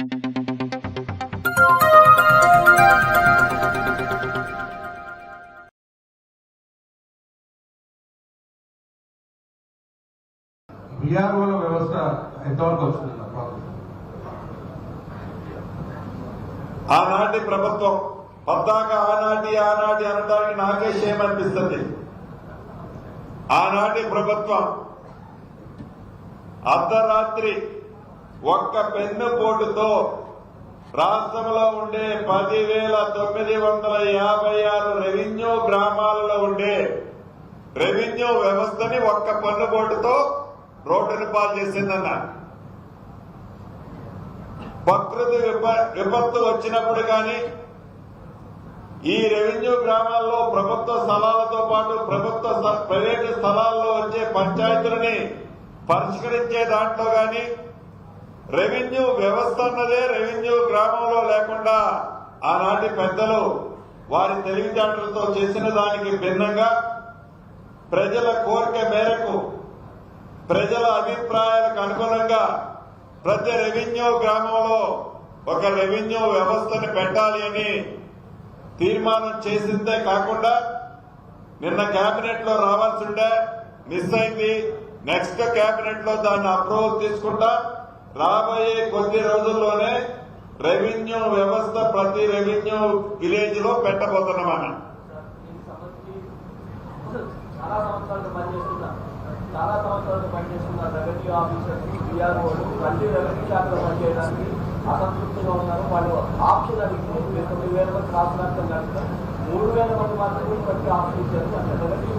బీఆర్ఓల వ్యవస్థ ఎంతవరకు వస్తుంది? ఆనాటి ప్రభుత్వం పద్దాక ఆనాటి ఆనాటి అనడానికి నాకే షేమ్ అనిపిస్తుంది. ఆనాటి ప్రభుత్వం అర్ధరాత్రి ఒక్క పెన్ను పోటుతో రాష్ట్రంలో ఉండే పదివేల తొమ్మిది వందల యాభై ఆరు రెవెన్యూ గ్రామాలలో ఉండే రెవెన్యూ వ్యవస్థని ఒక్క పన్ను బోర్డుతో రోడ్డును పాలు చేసిందన్న. ప్రకృతి విప- విపత్తు వచ్చినప్పుడు కానీ ఈ రెవెన్యూ గ్రామాల్లో ప్రభుత్వ స్థలాలతో పాటు ప్రభుత్వ ప్రైవేటు స్థలాల్లో వచ్చే పంచాయతీలని పరిష్కరించే దాంట్లో కానీ రెవెన్యూ వ్యవస్థ అన్నదే రెవెన్యూ గ్రామంలో లేకుండా ఆనాటి పెద్దలు వారి తెలివితేటలతో చేసిన దానికి భిన్నంగా ప్రజల కోరిక మేరకు ప్రజల అభిప్రాయాలకు అనుగుణంగా ప్రతి రెవెన్యూ గ్రామంలో ఒక రెవెన్యూ వ్యవస్థను పెట్టాలి అని తీర్మానం చేసిందే కాకుండా నిన్న కేబినెట్లో రావాల్సిండే మిస్ అయింది. నెక్స్ట్ కేబినెట్లో దాన్ని అప్రూవల్ తీసుకుంటా. రాబోయే కొద్ది రోజుల్లోనే రెవెన్యూ వ్యవస్థ ప్రతి రెవెన్యూ విలేజ్లో పెట్టబోతున్నామన్న చాలా సంవత్సరాలు పనిచేస్తున్నా చాలా సంవత్సరాలు పనిచేస్తున్న రెవెన్యూ ఆఫీసర్స్ బీఆర్ఓలు మళ్ళీ రెవెన్యూ శాఖలో పనిచేయడానికి అసంతృప్తిగా ఉన్నారు. వాళ్ళు ఆప్షన్ అడిగితే మీరు తొమ్మిది వేల మంది రాష్ట్రాంతం కనుక మూడు వేల మంది మాత్రమే ప్రతి ఆప్షన్ ఇచ్చారు. అంటే రెవెన్యూ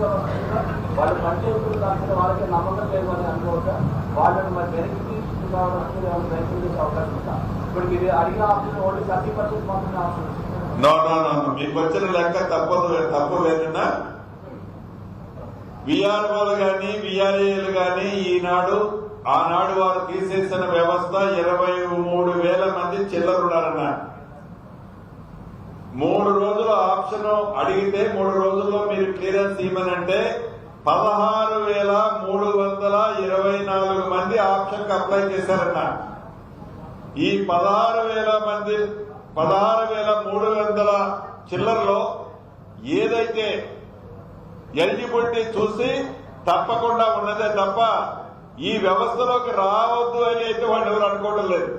వాళ్ళు పనిచేస్తున్న దాంట్లో వాళ్ళకి నమ్మకం లేదని అని అనుకోక వాళ్ళని మరి వెనక్కి అవకాశం ఉందా? ఇప్పుడు మీరు అడిగిన ఆప్షన్ ఓన్లీ థర్టీ పర్సెంట్ మాత్రమే ఆప్షన్ నో నో నో మీకు వచ్చిన లెక్క తప్పదు తప్పు లేదన్నా విఆర్ఓలు గాని విఆర్ఏలు గాని ఈనాడు ఆనాడు వారు తీసేసిన వ్యవస్థ ఇరవై మూడు వేల మంది చిల్లరున్నారన్న మూడు రోజులు ఆప్షన్ అడిగితే మూడు రోజుల్లో మీరు క్లియరెన్స్ ఇవ్వనంటే పదహారు వేల మూడు వందల ఇరవై నాలుగు మంది ఆప్షన్ అప్లై చేశారన్న ఈ పదహారు వేల మంది పదహారు వేల మూడు వందల చిల్లర్లో ఏదైతే ఎలిజిబిలిటీ చూసి తప్పకుండా ఉన్నదే తప్ప ఈ వ్యవస్థలోకి రావద్దు అని అయితే వాళ్ళు ఎవరు అనుకోవడం లేదు.